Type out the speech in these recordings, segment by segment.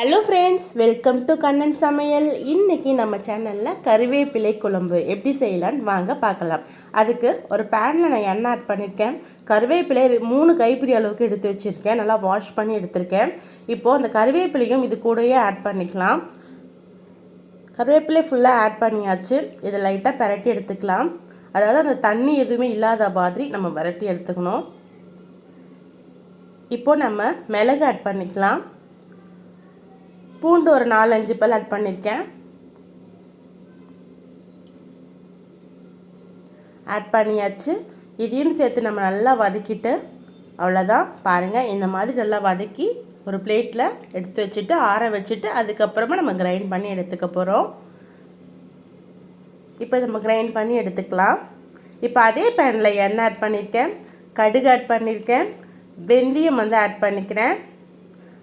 Hello friends welcome to Kannan சமையல் இன்றைக்கி நம்ம சேனலில் கருவேப்பிலை குழம்பு எப்படி செய்யலான்னு வாங்க பார்க்கலாம். அதுக்கு ஒரு பேனில் நான் எண்ணெய் ஆட் பண்ணியிருக்கேன் கருவேப்பிலை மூணு கைப்பிடி அளவுக்கு எடுத்து வச்சுருக்கேன். நல்லா வாஷ் பண்ணி எடுத்திருக்கேன். இப்போது அந்த கருவேப்பிலையும் இது கூடயே ஆட் பண்ணிக்கலாம். கருவேப்பிலை ஃபுல்லாக ஆட் பண்ணியாச்சு. இதை லைட்டாக பரட்டி எடுத்துக்கலாம். அதாவது அந்த தண்ணி எதுவுமே இல்லாத மாதிரி நம்ம விரட்டி எடுத்துக்கணும். இப்போது நம்ம மிளகு ஆட் பண்ணிக்கலாம். பூண்டு ஒரு நாலஞ்சு பல் ஆட் பண்ணியிருக்கேன் ஆட் பண்ணியாச்சு. இதையும் சேர்த்து நம்ம நல்லா வதக்கிட்டு அவ்வளோதான் பாருங்கள் இந்த மாதிரி நல்லா வதக்கி ஒரு பிளேட்டில் எடுத்து வச்சுட்டு ஆற வச்சுட்டு அதுக்கப்புறமா நம்ம கிரைண்ட் பண்ணி எடுத்துக்க போகிறோம் இப்போ நம்ம கிரைண்ட் பண்ணி எடுத்துக்கலாம். இப்போ அதே பேனில் எண்ணெய் ஆட் பண்ணியிருக்கேன் கடுகு ஆட் பண்ணியிருக்கேன் வெந்தயம் வந்து ஆட் பண்ணிக்கிறேன்.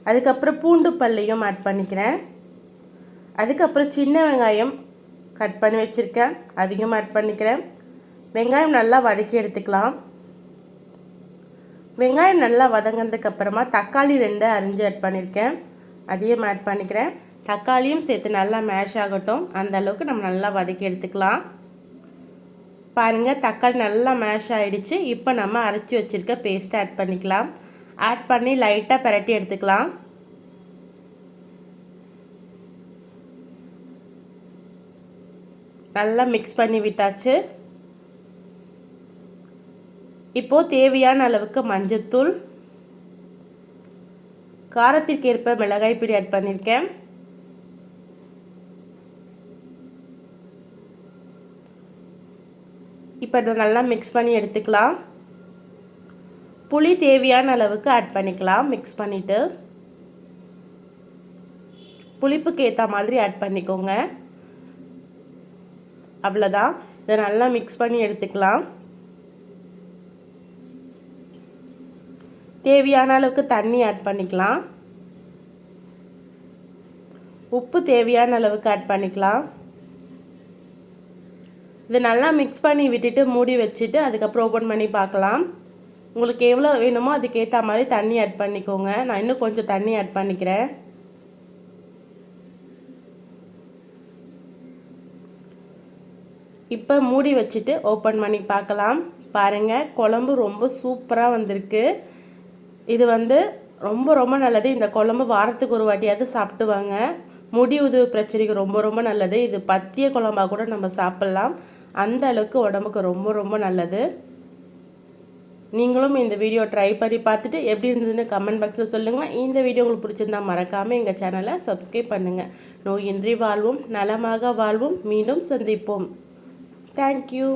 அதுக்கப்புறம் பூண்டு பல்லையும் ஆட் பண்ணிக்கிறேன். அதுக்கப்புறம் சின்ன வெங்காயம் கட் பண்ணி வச்சுருக்கேன். அதையும் ஆட் பண்ணிக்கிறேன். வெங்காயம் நல்லா வதக்கி எடுத்துக்கலாம். வெங்காயம் நல்லா வதங்கினதுக்கப்புறமா தக்காளி ரெண்டு அரிஞ்சு ஆட் பண்ணியிருக்கேன் அதையும் ஆட் பண்ணிக்கிறேன். தக்காளியும் சேர்த்து நல்லா மேஷ் ஆகட்டும். அந்த அளவுக்கு நம்ம நல்லா வதக்கி எடுத்துக்கலாம். பாருங்கள் தக்காளி நல்லா மேஷ் ஆகிடுச்சு இப்போ நம்ம அரைச்சி வச்சுருக்க பேஸ்ட்டை ஆட் பண்ணிக்கலாம். ஆட் பண்ணி லைட்டாக பரட்டி எடுத்துக்கலாம். நல்லா மிக்ஸ் பண்ணி விட்டாச்சு. இப்போது தேவையான அளவுக்கு மஞ்சத்தூள். காரத்திற்கு ஏற்ப மிளகாய் பிடி ஆட் பண்ணியிருக்கேன் இப்போ இதை நல்லா மிக்ஸ் பண்ணி எடுத்துக்கலாம். புளி தேவையான அளவுக்கு ஆட் பண்ணிக்கலாம். மிக்ஸ் பண்ணிவிட்டு புளிப்புக்கு ஏற்ற மாதிரி ஆட் பண்ணிக்கோங்க. அவ்வளோதான் இதை நல்லா மிக்ஸ் பண்ணி எடுத்துக்கலாம். தேவையான அளவுக்கு தண்ணி ஆட் பண்ணிக்கலாம். உப்பு தேவையான அளவுக்கு ஆட் பண்ணிக்கலாம். இதை நல்லா மிக்ஸ் பண்ணி விட்டுட்டு மூடி வச்சுட்டு அதுக்கப்புறம் ஓப்பன் பண்ணி பார்க்கலாம். உங்களுக்கு எவ்வளோ வேணுமோ அதுக்கேற்ற மாதிரி தண்ணி ஆட் பண்ணிக்கோங்க. நான் இன்னும் கொஞ்சம் தண்ணி ஆட் பண்ணிக்கிறேன். இப்போ மூடி வச்சுட்டு ஓப்பன் பண்ணி பார்க்கலாம். பாருங்கள் குழம்பு ரொம்ப சூப்பராக வந்திருக்கு. இது வந்து ரொம்ப ரொம்ப நல்லது. இந்த குழம்பு வாரத்துக்கு ஒரு வாட்டியாவது சாப்பிட்டுவாங்க. முடி உதவு பிரச்சனைக்கு ரொம்ப ரொம்ப நல்லது. இது பத்திய குழம்பாக கூட நம்ம சாப்பிட்லாம். அந்த அளவுக்கு உடம்புக்கு ரொம்ப ரொம்ப நல்லது. நீங்களும் இந்த வீடியோ ட்ரை பண்ணி பார்த்துட்டு எப்படி இருந்ததுன்னு கமெண்ட் பாக்ஸில் சொல்லுங்கள் இந்த வீடியோ உங்களுக்கு பிடிச்சிருந்தா மறக்காமல் எங்கள் சேனலை சப்ஸ்கிரைப் பண்ணுங்கள் நோயின்றி வாழ்வோம் நலமாக வாழ்வோம். மீண்டும் சந்திப்போம். தேங்க்யூ